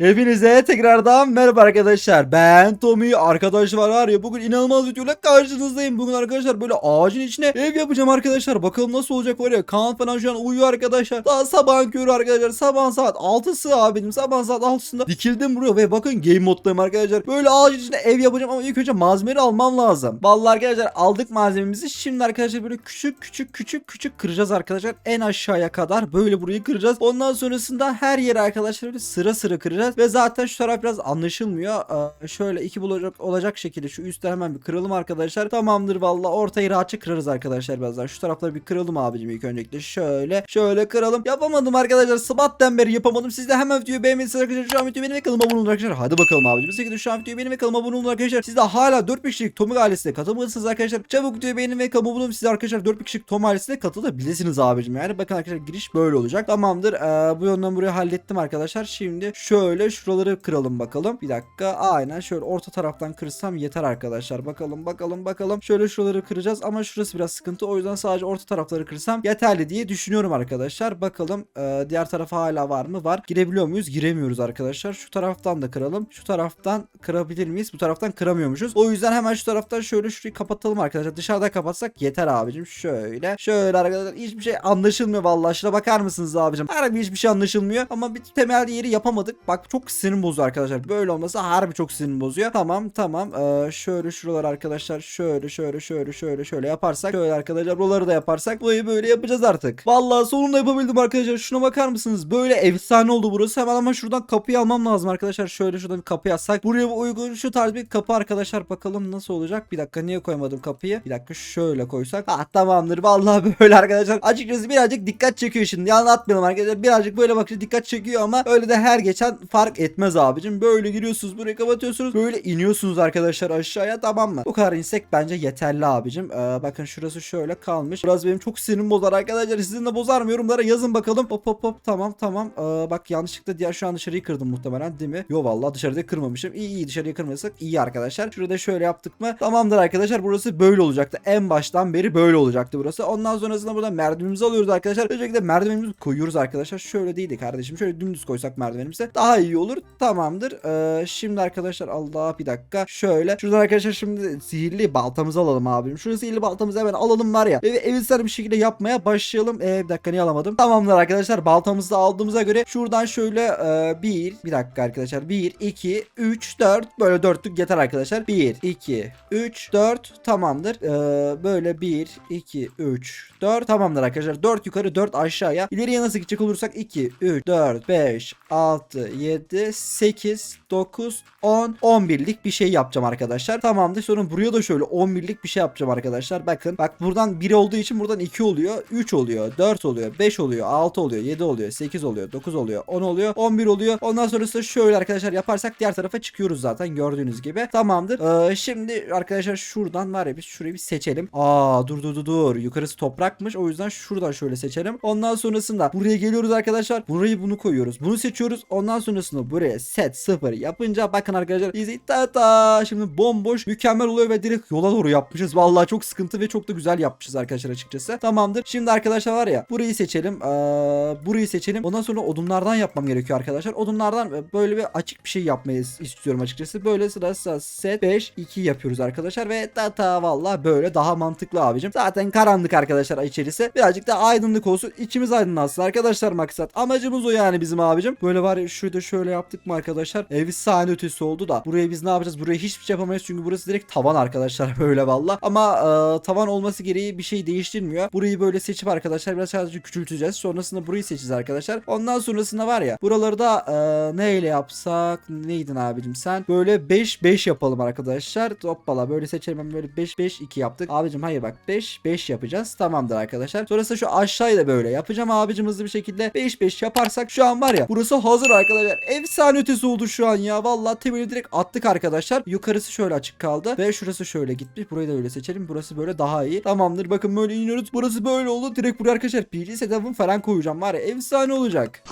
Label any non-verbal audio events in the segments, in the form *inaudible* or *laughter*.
Hepinize tekrardan merhaba arkadaşlar. Ben Tommy. Arkadaşlar var ya bugün inanılmaz videoyla karşınızdayım. Bugün arkadaşlar böyle ağacın içine ev yapacağım arkadaşlar. Bakalım nasıl olacak var ya. Kaan falan şu an uyuyor arkadaşlar. Daha sabahın körü arkadaşlar. Sabah saat 6'sı abicim. Sabah saat 6'sında dikildim buraya ve bakın game moddayım arkadaşlar. Böyle ağacın içine ev yapacağım ama ilk önce malzemeleri almam lazım. Vallahi arkadaşlar aldık malzememizi. Şimdi arkadaşlar böyle küçük küçük küçük küçük kıracağız arkadaşlar. En aşağıya kadar böyle burayı kıracağız. Ondan sonrasında her yere arkadaşlar böyle sıra sıra kıracağız. Ve zaten şu taraf biraz anlaşılmıyor. Ee, şöyle iki bulacak olacak şekilde şu üstte hemen bir kıralım arkadaşlar. Tamamdır valla ortayı rahatça kırarız arkadaşlar birazdan. Şu tarafları bir kıralım abicim ilk öncelikle. Şöyle şöyle kıralım. Yapamadım arkadaşlar. Sabahtan beri yapamadım. Siz de hemen videoyu beğenmelisiniz arkadaşlar. Şu an videoyu benim kanalıma abone olun arkadaşlar. Hadi bakalım abicim. Şekilde şu an videoyu benim kanalıma abone olun arkadaşlar. Siz de hala 4 kişilik Tomik ailesine katılmalısınız arkadaşlar. Çabuk videoyu beğenin ve kanalıma abone olun. Siz arkadaşlar 4 kişilik Tom ailesine katılabilirsiniz abicim. Yani bakın arkadaşlar giriş böyle olacak. Tamamdır. Ee, bu yönden burayı hallettim arkadaşlar. Şimdi şöyle şuraları kıralım bakalım. Bir dakika. Aynen şöyle orta taraftan kırsam yeter arkadaşlar. Bakalım bakalım bakalım. Şöyle şuraları kıracağız ama şurası biraz sıkıntı. O yüzden sadece orta tarafları kırsam yeterli diye düşünüyorum arkadaşlar. Bakalım ee, diğer tarafa hala var mı? Var. Girebiliyor muyuz? Giremiyoruz arkadaşlar. Şu taraftan da kıralım. Şu taraftan kırabilir miyiz? Bu taraftan kıramıyormuşuz. O yüzden hemen şu taraftan şöyle şurayı kapatalım arkadaşlar. Dışarıda kapatsak yeter abicim. Şöyle. Şöyle arkadaşlar hiçbir şey anlaşılmıyor vallahi. Şuna bakar mısınız abicim? Harbi hiçbir şey anlaşılmıyor. Ama bir temel yeri yapamadık. Bak çok sinirim bozuyor arkadaşlar. Böyle olması harbi çok sinirim bozuyor. Tamam tamam. Ee, şöyle şuralar arkadaşlar. Şöyle şöyle şöyle şöyle şöyle yaparsak. Şöyle arkadaşlar buraları da yaparsak. Burayı böyle yapacağız artık. Vallahi sonunda yapabildim arkadaşlar. Şuna bakar mısınız? Böyle efsane oldu burası. Hemen ama şuradan kapıyı almam lazım arkadaşlar. Şöyle şuradan bir kapı yazsak. Buraya uygun şu tarz bir kapı arkadaşlar. Bakalım nasıl olacak. Bir dakika niye koymadım kapıyı? Bir dakika şöyle koysak. Ah tamamdır. Vallahi *laughs* böyle arkadaşlar. Açıkçası birazcık dikkat çekiyor şimdi. Yani atmayalım arkadaşlar. Birazcık böyle bakınca dikkat çekiyor ama öyle de her geçen fark etmez abicim. Böyle giriyorsunuz burayı kapatıyorsunuz. Böyle iniyorsunuz arkadaşlar aşağıya tamam mı? Bu kadar insek bence yeterli abicim. Ee, bakın şurası şöyle kalmış. Burası benim çok sinirim bozar arkadaşlar. Sizin de bozar mı? Yorumlara yazın bakalım. Hop hop hop tamam tamam. Ee, bak yanlışlıkla diğer şu an dışarıyı kırdım muhtemelen değil mi? Yo vallahi dışarıda kırmamışım. İyi iyi dışarıya kırmasak iyi arkadaşlar. Şurada şöyle yaptık mı? Tamamdır arkadaşlar. Burası böyle olacaktı. En baştan beri böyle olacaktı burası. Ondan sonrasında buradan merdivenimizi alıyoruz arkadaşlar. Öncelikle merdivenimizi koyuyoruz arkadaşlar. Şöyle değildi kardeşim. Şöyle dümdüz koysak merdivenimize daha iyi olur. Tamamdır. Ee, şimdi arkadaşlar Allah bir dakika. Şöyle. Şuradan arkadaşlar şimdi sihirli baltamızı alalım abim. Şurası sihirli baltamızı hemen alalım var ya. Ve evsel bir şekilde yapmaya başlayalım. Ee, bir dakika niye alamadım? Tamamdır arkadaşlar. Baltamızı da aldığımıza göre şuradan şöyle e, bir bir dakika arkadaşlar. 1 2 3 4 böyle dörtlük yeter arkadaşlar. 1 2 3 4 tamamdır. Ee, böyle 1 2 3 4 tamamdır arkadaşlar. 4 yukarı 4 aşağıya. İleriye nasıl gidecek olursak 2 3 4 5 6 7 8 9 10 11'lik bir şey yapacağım arkadaşlar. Tamamdır. Sonra buraya da şöyle 11'lik bir şey yapacağım arkadaşlar. Bakın bak buradan 1 olduğu için buradan 2 oluyor. 3 oluyor. 4 oluyor. 5 oluyor. 6 oluyor. 7 oluyor. 8 oluyor. 9 oluyor. 10 oluyor. 11 oluyor. Ondan sonrasında şöyle arkadaşlar yaparsak diğer tarafa çıkıyoruz zaten gördüğünüz gibi. Tamamdır. Ee, şimdi arkadaşlar şuradan var ya biz şurayı bir seçelim. Aa dur dur dur dur. Yukarısı toprakmış. O yüzden şuradan şöyle seçelim. Ondan sonrasında buraya geliyoruz arkadaşlar. Burayı bunu koyuyoruz. Bunu seçiyoruz. Ondan sonrasında buraya set 0 yapınca bakın arkadaşlar bizi ta ta şimdi bomboş mükemmel oluyor ve direkt yola doğru yapmışız. Vallahi çok sıkıntı ve çok da güzel yapmışız arkadaşlar açıkçası. Tamamdır. Şimdi arkadaşlar var ya burayı seçelim. Ee, burayı seçelim. Ondan sonra odunlardan yapmam gerekiyor arkadaşlar. Odunlardan böyle bir açık bir şey yapmayı istiyorum açıkçası. Böyle sırası set 5 2 yapıyoruz arkadaşlar ve ta ta vallahi böyle daha mantıklı abicim. Zaten karanlık arkadaşlar içerisi. Birazcık da aydınlık olsun. İçimiz aydınlansın arkadaşlar maksat. Amacımız o yani bizim abicim. Böyle var ya şurada şöyle yaptık mı arkadaşlar? Efsane ötesi oldu da. Buraya biz ne yapacağız? Buraya hiçbir şey yapamayız çünkü burası direkt tavan arkadaşlar *laughs* böyle valla. Ama e, tavan olması gereği bir şey değiştirmiyor. Burayı böyle seçip arkadaşlar biraz sadece küçülteceğiz. Sonrasında burayı seçeceğiz arkadaşlar. Ondan sonrasında var ya buraları da e, neyle yapsak? Neydin abicim sen? Böyle 5 5 yapalım arkadaşlar. Hoppala böyle seçelim hemen böyle 5 5 2 yaptık. Abicim hayır bak 5 5 yapacağız. Tamamdır arkadaşlar. Sonrasında şu aşağıyı da böyle yapacağım abicim hızlı bir şekilde 5 5 yaparsak şu an var ya burası hazır arkadaşlar. Efsane ötesi oldu şu an ya. Vallahi temeli direkt attık arkadaşlar. Yukarısı şöyle açık kaldı ve şurası şöyle gitmiş. Burayı da öyle seçelim. Burası böyle daha iyi. Tamamdır. Bakın böyle iniyoruz. Burası böyle oldu. Direkt buraya arkadaşlar PC setup'ın falan koyacağım. Var ya efsane olacak.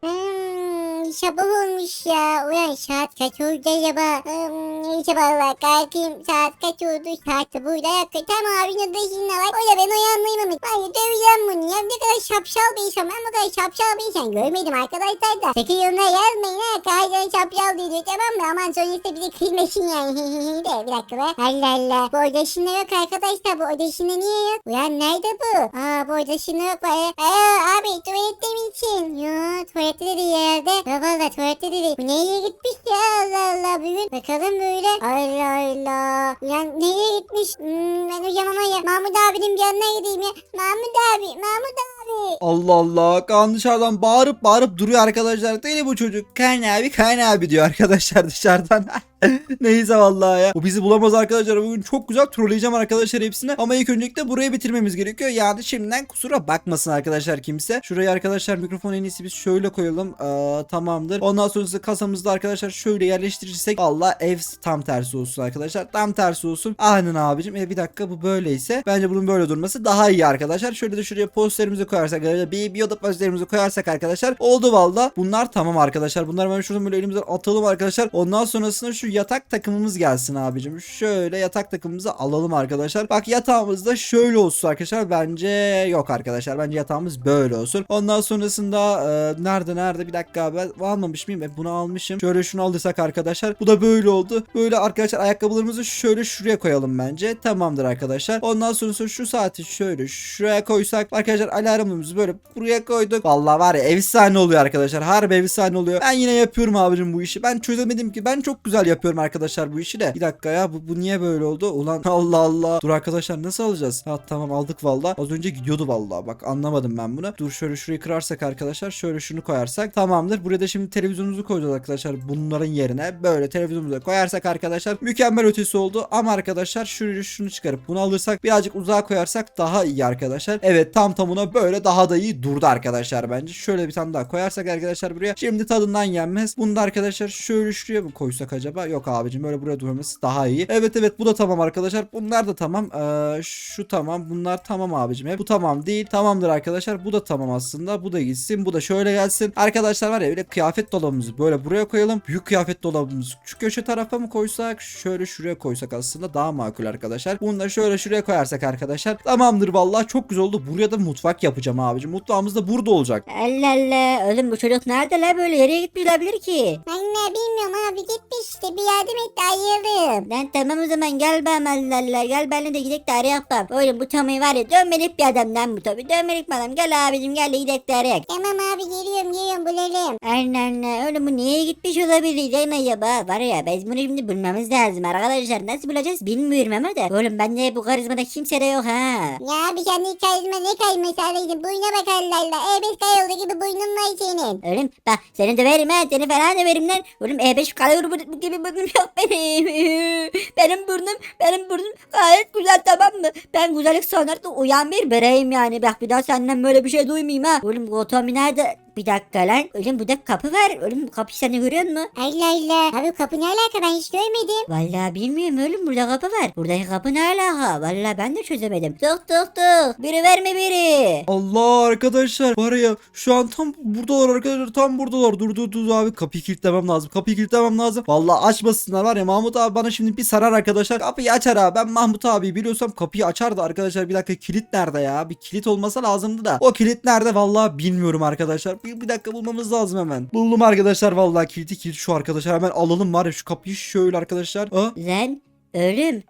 Hmm, sabah olmuş ya. Ulan saat kaç oldu acaba? Hmm, neyse valla kalkayım. Saat kaç oldu? Saat de burada yakın. Tam abinin odasında var. O da ben uyanmayayım. Ben de döveceğim bunu ya. Ne kadar şapşal bir insan. Ben bu kadar şapşal bir insan görmedim arkadaşlar da. Sakın yorumlara yazmayın ha. Kahraman şapşal diyor tamam mı? Aman sonuçta bizi kıymesin yani. *laughs* de bir dakika be. Allah Allah. Bu odasında yok arkadaşlar. Bu odasında niye yok? Ulan nerede bu? Aa bu odasında yok. Aa, aa, abi tuvalette misin? Yo tuvalette de değil herhalde. Valla tuvalette de değil. Bu nereye gitmiş ya Allah Allah. Bugün bakalım böyle. Allah Allah. Ulan nereye gitmiş? Hmm, ben uyuyamam ya. Mahmut abinin yanına gideyim ya. Mahmut abi. Mahmut abi. Allah Allah. Kaan dışarıdan bağırıp bağırıp duruyor arkadaşlar. Deli bu çocuk. Kaan abi Kaan abi diyor arkadaşlar dışarıdan. *laughs* *laughs* Neyse vallahi ya. Bu bizi bulamaz arkadaşlar. Bugün çok güzel trolleyeceğim arkadaşlar hepsini. Ama ilk öncelikle burayı bitirmemiz gerekiyor. Yani şimdiden kusura bakmasın arkadaşlar kimse. Şuraya arkadaşlar mikrofon en iyisi biz şöyle koyalım. Aa, tamamdır. Ondan sonrası kasamızda arkadaşlar şöyle yerleştirirsek Allah ev tam tersi olsun arkadaşlar. Tam tersi olsun. Aynen abicim. E bir dakika bu böyleyse. Bence bunun böyle durması daha iyi arkadaşlar. Şöyle de şuraya posterimizi koyarsak. Bir biyoda posterimizi koyarsak arkadaşlar. Oldu valla. Bunlar tamam arkadaşlar. Bunlar ben şuradan böyle elimizden atalım arkadaşlar. Ondan sonrasında şu yatak takımımız gelsin abicim. Şöyle yatak takımımızı alalım arkadaşlar. Bak yatağımız da şöyle olsun arkadaşlar. Bence yok arkadaşlar. Bence yatağımız böyle olsun. Ondan sonrasında e, nerede nerede bir dakika ben almamış mıyım? E, bunu almışım. Şöyle şunu alırsak arkadaşlar. Bu da böyle oldu. Böyle arkadaşlar ayakkabılarımızı şöyle şuraya koyalım bence. Tamamdır arkadaşlar. Ondan sonrasında şu saati şöyle şuraya koysak arkadaşlar alarmımızı böyle buraya koyduk. Vallahi var ya efsane oluyor arkadaşlar. Harbi efsane oluyor. Ben yine yapıyorum abicim bu işi. Ben çözemedim ki. Ben çok güzel yapıyorum arkadaşlar bu işi de. Bir dakika ya bu, bu niye böyle oldu? Ulan *laughs* Allah Allah. Dur arkadaşlar nasıl alacağız? Ha tamam aldık valla. Az önce gidiyordu valla. Bak anlamadım ben bunu. Dur şöyle şurayı kırarsak arkadaşlar. Şöyle şunu koyarsak. Tamamdır. Buraya da şimdi televizyonumuzu koyacağız arkadaşlar. Bunların yerine böyle televizyonumuzu koyarsak arkadaşlar. Mükemmel ötesi oldu. Ama arkadaşlar şuraya şunu çıkarıp bunu alırsak birazcık uzağa koyarsak daha iyi arkadaşlar. Evet tam tamına böyle daha da iyi durdu arkadaşlar bence. Şöyle bir tane daha koyarsak arkadaşlar buraya. Şimdi tadından yenmez. Bunu da arkadaşlar şöyle şuraya mı koysak acaba? Yok abicim böyle buraya durması daha iyi. Evet evet bu da tamam arkadaşlar. Bunlar da tamam. Ee, şu tamam. Bunlar tamam abicim. Hep bu tamam değil. Tamamdır arkadaşlar. Bu da tamam aslında. Bu da gitsin. Bu da şöyle gelsin. Arkadaşlar var ya öyle kıyafet dolabımızı böyle buraya koyalım. Büyük kıyafet dolabımızı şu köşe tarafa mı koysak? Şöyle şuraya koysak aslında daha makul arkadaşlar. Bunu da şöyle şuraya koyarsak arkadaşlar. Tamamdır vallahi çok güzel oldu. Buraya da mutfak yapacağım abicim. Mutfağımız da burada olacak. Allah Allah. Oğlum bu çocuk nerede la böyle? Nereye gitmiş olabilir ki? Ben ne bilmiyorum abi gitmiş işte bir yardım et de ayırdım. Lan tamam o zaman gel ben Allah. Gel benimle de gidelim de arayalım. Oğlum bu Tommy var ya dönmelik bir adam lan bu tabi. Dönmelik bir adam. Gel abicim gel de gidelim de arayalım. Tamam abi geliyorum geliyorum bulalım. Aynen Allah. Oğlum bu niye gitmiş olabilir lan acaba? Var ya biz bunu şimdi bulmamız lazım arkadaşlar. Nasıl bulacağız bilmiyorum ama da. Oğlum bende bu karizmada kimse de yok ha. Ya abi kendi karizma ne karizma sağlaydın boyuna bak Allah Allah. E5 kayoldu gibi boynun var senin. Oğlum bak seni döverim ha. Seni falan döverim lan. Oğlum E5 kalıyor bu gibi burnum yok benim. *laughs* benim burnum benim burnum gayet güzel tamam mı? Ben güzellik sanatı uyan bir bireyim yani. Bak bir daha senden böyle bir şey duymayayım ha. Oğlum bu otomi nerede? Bir dakika lan. Oğlum burada kapı var. Oğlum bu kapıyı sen de görüyor musun? Allah Allah. Abi kapı ne alaka ben hiç görmedim. Vallahi bilmiyorum oğlum burada kapı var. Buradaki kapı ne alaka? Vallahi ben de çözemedim. Tık tık tık. Biri verme biri. Allah arkadaşlar var ya şu an tam buradalar arkadaşlar tam buradalar dur dur dur abi kapıyı kilitlemem lazım kapıyı kilitlemem lazım Vallahi açmasınlar var ya Mahmut abi bana şimdi bir sarar arkadaşlar kapıyı açar abi ben Mahmut abi biliyorsam kapıyı açardı arkadaşlar bir dakika kilit nerede ya bir kilit olmasa lazımdı da o kilit nerede vallahi bilmiyorum arkadaşlar bir, bir dakika bulmamız lazım hemen. Buldum arkadaşlar vallahi kiliti kilit şu arkadaşlar. Hemen alalım var ya şu kapıyı şöyle arkadaşlar. Aa, Lan oğlum.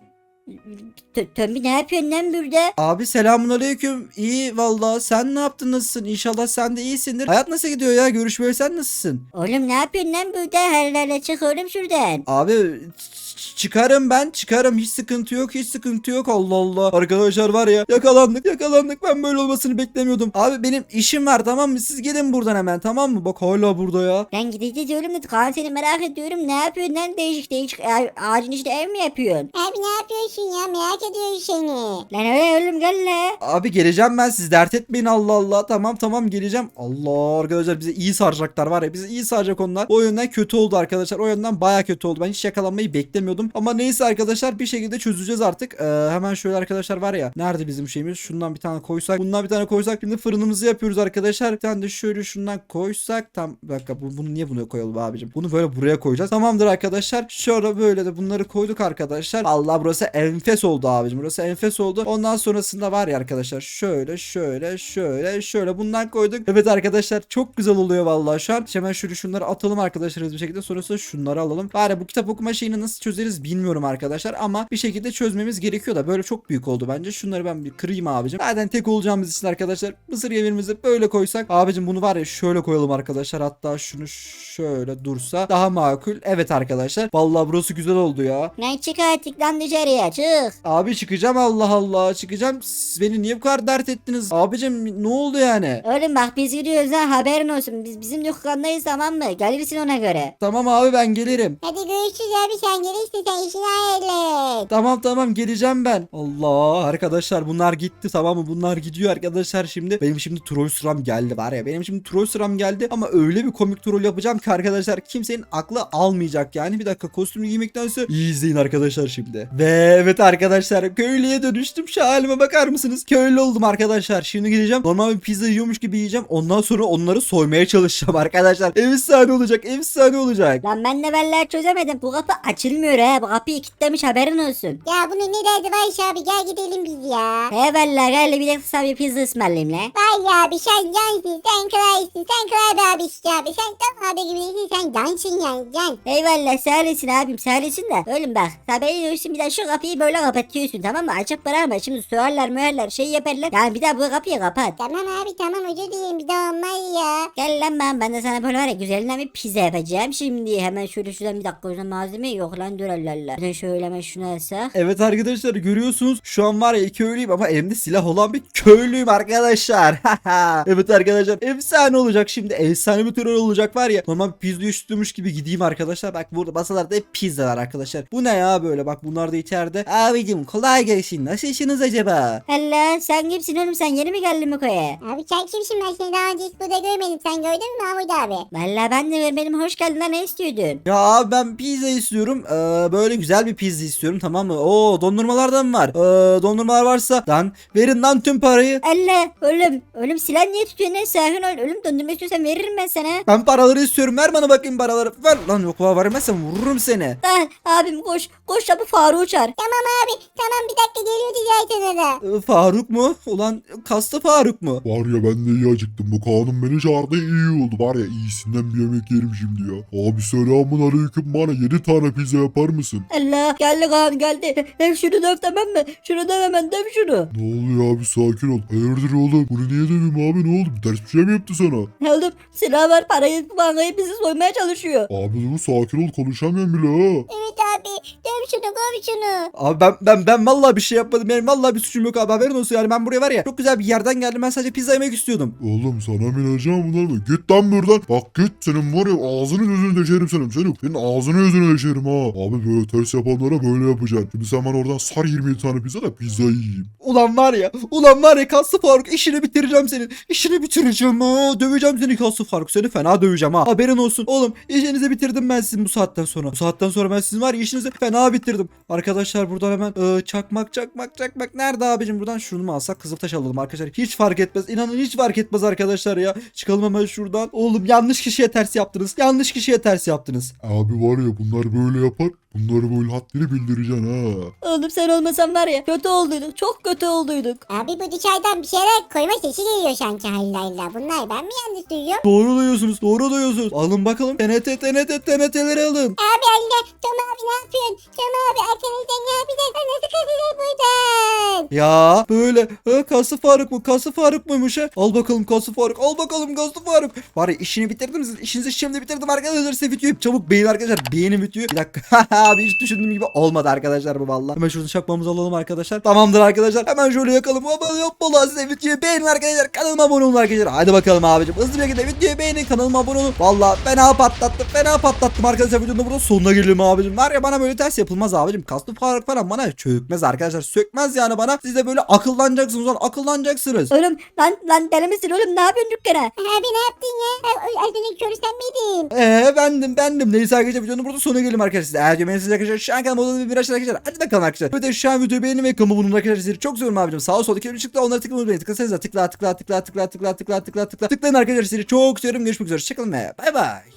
Tömbi ne yapıyorsun lan burada? Abi selamun aleyküm. İyi vallahi. Sen ne yaptın nasılsın? İnşallah sen de iyisindir. Hayat nasıl gidiyor ya? Görüşmeye sen nasılsın? Oğlum ne yapıyorsun lan burada? Herlerle çık oğlum şuradan. Abi çıkarım ben çıkarım hiç sıkıntı yok hiç sıkıntı yok Allah Allah arkadaşlar var ya yakalandık yakalandık ben böyle olmasını beklemiyordum abi benim işim var tamam mı siz gelin buradan hemen tamam mı bak hala burada ya Ben gideceğiz oğlum da Kaan seni merak ediyorum. Ne yapıyorsun lan değişik değişik ağacın içinde ev mi yapıyorsun? Abi ne yapıyorsun neredesin ya merak ediyorum seni. Lan öyle oğlum gel la. Abi geleceğim ben siz dert etmeyin Allah Allah. Tamam tamam geleceğim. Allah arkadaşlar bize iyi saracaklar var ya bize iyi saracak onlar. O yönden kötü oldu arkadaşlar. O yönden baya kötü oldu. Ben hiç yakalanmayı beklemiyordum. Ama neyse arkadaşlar bir şekilde çözeceğiz artık. Ee, hemen şöyle arkadaşlar var ya. Nerede bizim şeyimiz? Şundan bir tane koysak. Bundan bir tane koysak. Şimdi fırınımızı yapıyoruz arkadaşlar. Bir tane de şöyle şundan koysak. Tam bir dakika bu, bunu niye bunu koyalım abicim? Bunu böyle buraya koyacağız. Tamamdır arkadaşlar. Şöyle böyle de bunları koyduk arkadaşlar. Allah burası enfes oldu abicim. Burası enfes oldu. Ondan sonrasında var ya arkadaşlar. Şöyle şöyle şöyle şöyle bundan koyduk. Evet arkadaşlar çok güzel oluyor vallahi şu an. Hemen şöyle şunları atalım arkadaşlar hızlı bir şekilde. Sonrasında şunları alalım. Bari bu kitap okuma şeyini nasıl çözeriz bilmiyorum arkadaşlar. Ama bir şekilde çözmemiz gerekiyor da. Böyle çok büyük oldu bence. Şunları ben bir kırayım abicim. Zaten tek olacağımız için arkadaşlar. Mısır yemeğimizi böyle koysak. Abicim bunu var ya şöyle koyalım arkadaşlar. Hatta şunu şöyle dursa daha makul. Evet arkadaşlar. Vallahi burası güzel oldu ya. Lan çık lan dışarıya çık. Abi çıkacağım Allah Allah çıkacağım. Siz beni niye bu kadar dert ettiniz? Abicim ne oldu yani? Oğlum bak biz gidiyoruz ha haberin olsun. Biz bizim dükkandayız tamam mı? Gelirsin ona göre. Tamam abi ben gelirim. Hadi görüşürüz abi sen gelirsin sen işini hallet. Tamam tamam geleceğim ben. Allah arkadaşlar bunlar gitti tamam mı? Bunlar gidiyor arkadaşlar şimdi. Benim şimdi troll sıram geldi var ya. Benim şimdi troll sıram geldi ama öyle bir komik troll yapacağım ki arkadaşlar kimsenin aklı almayacak yani. Bir dakika kostümü giymektense iyi izleyin arkadaşlar şimdi. Ve evet arkadaşlar köylüye dönüştüm. Şu halime bakar mısınız? Köylü oldum arkadaşlar. Şimdi gideceğim. Normal bir pizza yiyormuş gibi yiyeceğim. Ondan sonra onları soymaya çalışacağım arkadaşlar. Efsane olacak. Efsane olacak. Lan ben de vallahi çözemedim. Bu kapı açılmıyor ha. Bu kapıyı kilitlemiş haberin olsun. Ya bunun ne derdi var abi gel gidelim biz ya. He vallahi gel bir de sana bir pizza ısmarlayayım la. Vay ya abi sen cansın sen kralsın sen kral bir abi işte abi sen tam abi gibisin sen cansın yani can. Eyvallah sağ olasın abim sağ olasın da. Oğlum bak haberin olsun bir de şu kapıyı böyle kapatıyorsun tamam mı? Açıp bırakma şimdi soğarlar müherler şey yaparlar. Yani bir daha bu kapıyı kapat. Tamam abi tamam özür dilerim bir daha olmaz ya. Gel lan ben, ben de sana böyle var ya güzelinden bir pizza yapacağım şimdi. Hemen şöyle şuradan bir dakika o zaman malzeme yok lan Allah. Şuradan şöyle hemen şunu alsak. Evet arkadaşlar görüyorsunuz şu an var ya köylüyüm ama elimde silah olan bir köylüyüm arkadaşlar. *laughs* evet arkadaşlar efsane olacak şimdi efsane bir terör olacak var ya. Normal bir pizza üşütmüş gibi gideyim arkadaşlar. Bak burada masalarda hep pizzalar arkadaşlar. Bu ne ya böyle bak bunlar da içeride. Abicim kolay gelsin nasıl işiniz acaba? Allah sen kimsin oğlum sen yeni mi geldin bu köye? Abi sen kimsin ben seni daha önce hiç burada görmedim sen gördün mü Mahmut abi? Valla ben de görmedim hoş geldin lan ne istiyordun? Ya abi ben pizza istiyorum. Ee, böyle güzel bir pizza istiyorum tamam mı? Oo dondurmalardan mı var. Ee, dondurmalar varsa lan verin lan tüm parayı. Allah oğlum oğlum silah niye tutuyorsun lan sakin ol oğlum dondurma istiyorsan veririm ben sana. Ben paraları istiyorum. Ver bana bakayım paraları. Ver lan yok var vermezsem vururum seni. Lan abim koş koş çabuk Faruk'u çağır. Tamam abi tamam bir dakika geliyordu zaten da. Ee, Faruk mu? Ulan kasta Faruk mu? Var ya ben de iyi acıktım. Bu kanun beni çağırdı iyi oldu. Var ya iyisinden bir yemek yerim şimdi ya. Abi selamun aleyküm bana 7 tane pizza yapar mısın? Allah geldi kan geldi. Döv şunu döv tamam mı? Şunu döv hemen döv şunu. Ne oluyor abi sakin ol. Hayırdır oğlum? Bunu niye döveyim abi ne oldu? Ters bir şey mi yaptı sana? Oğlum silah var parayı bankayı bizi soymaya çalışıyor. Abi dur sakin ol konuşamıyorum bile ha. Evet abi döv şunu döv şunu. Abi ben ben ben vallahi bir şey yapmadım. Benim vallahi bir suçum yok abi. Haberin olsun yani ben buraya var ya çok güzel bir yerden geldim. Ben sadece pizza yemek istiyordum. Oğlum sana mı inanacağım bunlar mı? Git lan buradan. Bak git senin var ya ağzını gözünü deşerim senin. Senin, senin ağzını gözünü deşerim ha. Abi böyle ters yapanlara böyle yapacaksın. Şimdi sen bana oradan sar 20 tane pizza da pizza yiyeyim. Ulan var ya, ulan var ya kaslı Faruk işini bitireceğim senin. İşini bitireceğim ha. Döveceğim seni kaslı Faruk. Seni fena döveceğim ha. Haberin olsun. Oğlum işinizi bitirdim ben sizin bu saatten sonra. Bu saatten sonra ben sizin var ya işinizi fena bitirdim. Arkadaşlar buradan hemen e, çakmak çakmak çakmak. Nerede abicim buradan şunu mu alsak kızıltaş alalım arkadaşlar. Hiç fark etmez. İnanın hiç fark etmez arkadaşlar ya. Çıkalım hemen şuradan. Oğlum yanlış kişiye ters yaptınız. Yanlış kişiye ters yaptınız. Abi var ya bunlar böyle yapar. Bunları böyle haddini bildireceksin ha. Oğlum sen olmasan var ya kötü olduyduk çok kötü olduyduk. Abi bu dışarıdan bir şeyler koyma sesi geliyor sanki hayırlarla. Bunlar ben mi yanlış duyuyorum? Doğru duyuyorsunuz. Doğru duyuyorsunuz. Alın bakalım. TNT TNT TNT'leri alın. Abi Allah Tom abi ne yapıyorsun? Tom abi arkadaşlar ne yapacağız? Nasıl kaçacağız buradan? Ya böyle ha, Kaslı Faruk mu? Kaslı Faruk muymuş ha? Al bakalım Kaslı Faruk. Al bakalım Kaslı Faruk. Var ya işini bitirdim. Siz işinizi şimdi bitirdim arkadaşlar. Size videoyu çabuk beğenin arkadaşlar. Beğenin videoyu. Bir dakika. *laughs* abi hiç düşündüğüm gibi olmadı arkadaşlar bu valla. Hemen şuradan çakmamızı alalım arkadaşlar. Tamamdır arkadaşlar. Hemen şöyle yakalım. Abone yapmalı size videoyu beğenin arkadaşlar. Kanalıma abone olun arkadaşlar. Hadi bakalım abicim. Hızlı bir şekilde videoyu beğenin. Kanalıma abone olun. Valla fena patlattım. Fena patlattım arkadaşlar. Videonun da burada sonuna gelelim abicim. Var ya bana böyle ters yapılmaz abicim. Kaslı fark falan bana çökmez arkadaşlar. Sökmez yani bana. Siz de böyle akıllanacaksınız. Lan akıllanacaksınız. Oğlum lan lan deli misin oğlum ne yapıyorsun dükkana? Abi ne yaptın ya? Az önce körü sen miydin? Eee bendim bendim. Neyse arkadaşlar videonun burada sonuna gelelim arkadaşlar. Eğer beğenirseniz arkadaşlar şu an kanalıma abone bir arkadaşlar. Hadi bakalım arkadaşlar. De şu an videoyu beğenin ve kanalıma olun arkadaşlar. Sizleri çok seviyorum abicim. Sağ sol iki çıktı onları tıklamayı unutmayın. Tıklasanıza tıkla tıkla tıkla tıkla tıkla tıkla tıkla tıkla tıkla. Tıklayın arkadaşlar. Sizleri çok seviyorum. Görüşmek üzere. Hoşçakalın ve bay bay.